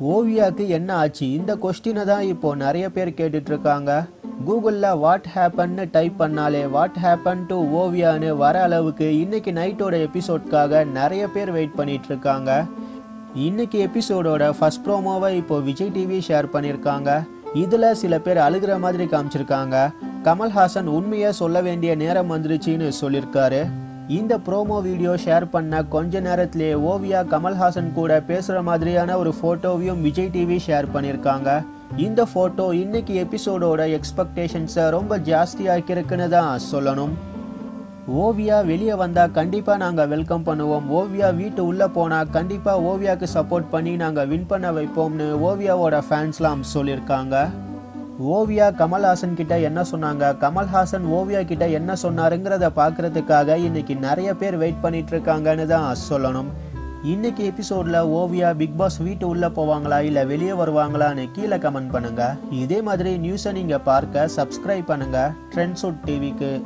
ஓவியாக்கு என்ன ஆச்சு? இந்த கொஸ்டினை தான் இப்போ நிறைய பேர் கேட்டுட்டு இருக்காங்க கூகுளில் வாட் ஹேப்பன்னு டைப் பண்ணாலே வாட் ஹேப்பன் டு ஓவியான்னு வர அளவுக்கு இன்னைக்கு நைட்டோட எபிசோட்காக நிறைய பேர் வெயிட் பண்ணிட்டு இருக்காங்க இன்னைக்கு எபிசோடோட ஃபர்ஸ்ட் ப்ரோமோவை இப்போ விஜய் டிவி ஷேர் பண்ணியிருக்காங்க இதில் சில பேர் அழுகிற மாதிரி காமிச்சிருக்காங்க. கமல்ஹாசன் உண்மையை சொல்ல வேண்டிய நேரம் வந்துருச்சுன்னு சொல்லியிருக்காரு இந்த ப்ரோமோ வீடியோ ஷேர் பண்ண கொஞ்ச நேரத்திலே ஓவியா கமல்ஹாசன் கூட பேசுகிற மாதிரியான ஒரு ஃபோட்டோவையும் விஜய் டிவி ஷேர் பண்ணியிருக்காங்க இந்த ஃபோட்டோ இன்னைக்கு எபிசோடோட எக்ஸ்பெக்டேஷன்ஸை ரொம்ப ஜாஸ்தியாக்கிருக்குன்னு தான் சொல்லணும். ஓவியா வெளியே வந்தால் கண்டிப்பாக நாங்கள் வெல்கம் பண்ணுவோம். ஓவியா வீட்டு உள்ளே போனால் கண்டிப்பாக ஓவியாவுக்கு சப்போர்ட் பண்ணி நாங்கள் வின் பண்ண வைப்போம்னு ஓவியாவோட ஃபேன்ஸ்லாம் சொல்லியிருக்காங்க ஓவியா கமல்ஹாசன் கிட்ட என்ன சொன்னாங்க? கமல்ஹாசன் ஓவியா கிட்ட என்ன சொன்னாருங்கிறத பார்க்கறதுக்காக இன்னைக்கு நிறைய பேர் வெயிட் பண்ணிட்டு இருக்காங்கன்னு தான் சொல்லணும். இன்னைக்கு எபிசோட்ல ஓவியா பிக் பாஸ் வீட்டு உள்ள போவாங்களா இல்ல வெளியே வருவாங்களான்னு கீழே கமெண்ட் பண்ணுங்க. இதே மாதிரி நியூஸை நீங்க பார்க்க சப்ஸ்கிரைப் பண்ணுங்க. ட்ரெண்ட்ஸுட் டிவிக்கு